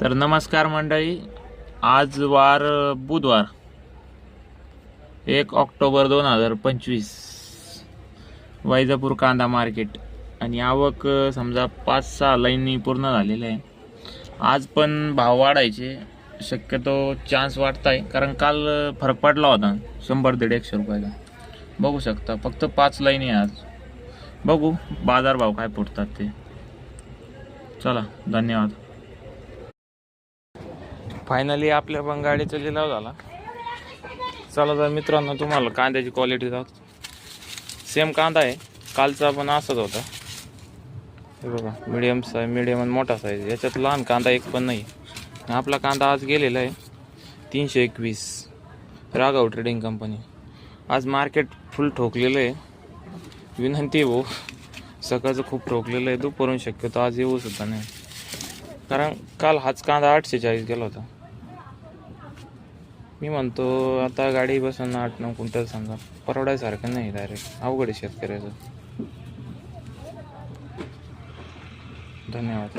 तर नमस्कार मंडळी आज वार बुधवार एक ऑक्टोबर दोन हजार पंचवीस. वैजापूर कांदा मार्केट आणि आवक समजा पाच सहा लाईनी पूर्ण झालेल्या आहे. आज पण भाव वाढायचे शक्यतो चान्स वाटत आहे कारण काल फरक पडला होता शंभर दीड एकशे रुपयाचा बघू शकता फक्त पाच लाईनी आहे आज. बघू बाजार भाव काय पुरतात ते. चला धन्यवाद. फायनली आपल्या पण गाडीचा लिलाव झाला. चला तर मित्रांनो तुम्हाला कांद्याची क्वालिटी दाखवतो. सेम कांदा आहे. कालचा पण असाच होता. हे बघा मिडियम साईज मिडियम आणि मोठा साईज याच्यात लहान कांदा एक पण नाही. आपला कांदा आज गेलेला आहे तीनशे एकवीस. राघव ट्रेडिंग कंपनी आज मार्केट फुल ठोकलेलं आहे. विनंती आहे भाऊ. सकाळचं खूप ठोकलेलं आहे. दुपारून शक्यतो आज येऊ सुद्धा नाही. कारण काल हाच कांदा आठशे चाळीस गेला होता. मी म्हणतो आता गाडी बसून आठ नऊ क्विंटल समजा. परवडायसारखं नाही डायरेक्ट अवघड आहे शेतकऱ्याचं. धन्यवाद.